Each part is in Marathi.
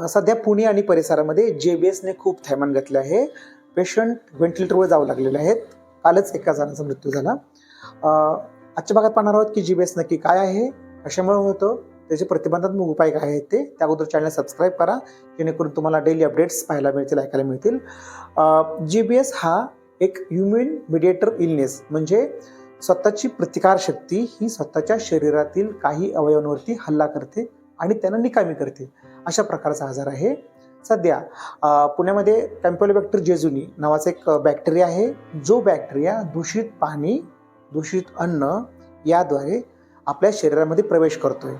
सध्या पुणे आणि परिसरामध्ये जे बी एसने खूप थैमान घातले आहे. पेशंट व्हेंटिलेटरवर जावं लागलेले आहेत कालच एका जणांचा मृत्यू झाला. आजच्या भागात पाहणार आहोत की जी बी एस नक्की काय आहे कशामुळे होतं त्याचे प्रतिबंधात्मक उपाय काय आहेत ते. त्या अगोदर चॅनल सबस्क्राईब करा जेणेकरून तुम्हाला डेली अपडेट्स पाहायला मिळतील ऐकायला मिळतील. जी बी एस हा एक ह्युमन मिडिएटर इलनेस म्हणजे स्वतःची प्रतिकारशक्ती ही स्वतःच्या शरीरातील काही अवयवांवरती हल्ला करते आणि त्यांना निकामी करते. अशा प्रकारचा आजार आहे. सध्या पुण्यामध्ये कॅम्पोलिबॅक्टर जेजुनी नावाचा एक बॅक्टेरिया आहे. जो बॅक्टेरिया दूषित पाणी दूषित अन्न याद्वारे आपल्या शरीरामध्ये प्रवेश करतोय.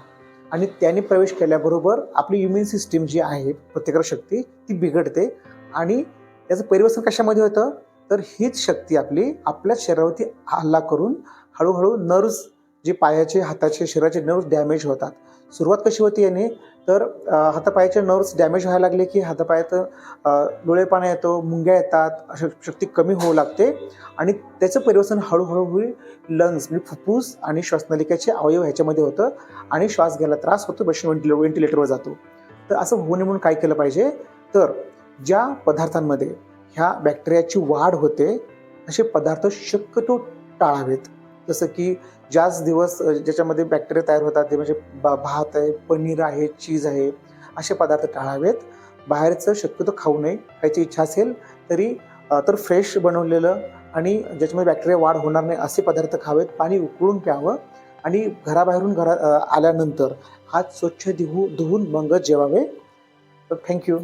आणि त्याने प्रवेश केल्याबरोबर आपली इम्युन सिस्टीम जी आहे प्रतिकारशक्ती ती बिघडते. आणि त्याचं परिवर्तन कशामध्ये होतं? तर हीच शक्ती आपली आपल्या शरीरावरती हल्ला करून हळूहळू नर्व्स जे पायाचे हाताचे शरीराचे नर्व्स डॅमेज होतात. सुरुवात कशी होती याने? तर हातापायाचे नर्व्स डॅमेज व्हायला लागले की हातापायात डोळेपाणा डोळेपणा येतो मुंग्या येतात अशा शक्ती कमी होऊ लागते आणि त्याचं परिवर्तन हळूहळू होईल. लंग्स म्हणजे फुफ्फूस आणि श्वासनलिकाचे अवयव ह्याच्यामध्ये होतं आणि श्वास घ्यायला त्रास होतो पेशंट व्हेंटिले व्हेंटिलेटरवर जातो. तर असं होऊ नये म्हणून काय केलं पाहिजे? तर ज्या पदार्थांमध्ये ह्या बॅक्टेरियाची वाढ होते असे पदार्थ शक्यतो टाळावेत. जसं की ज्याच दिवस ज्याच्यामध्ये बॅक्टेरिया तयार होतात ते म्हणजे बा भात आहे पनीर आहे चीज आहे असे पदार्थ टाळावेत. बाहेरचं शक्यतो खाऊ नये खायची इच्छा असेल तरी तर फ्रेश बनवलेलं आणि ज्याच्यामध्ये बॅक्टेरिया वाढ होणार नाही असे पदार्थ खावेत पाणी उकळून प्यावं आणि घराबाहेरून घरा आल्यानंतर हात स्वच्छ धुवू धुवून मगच जेवावे. तर थँक्यू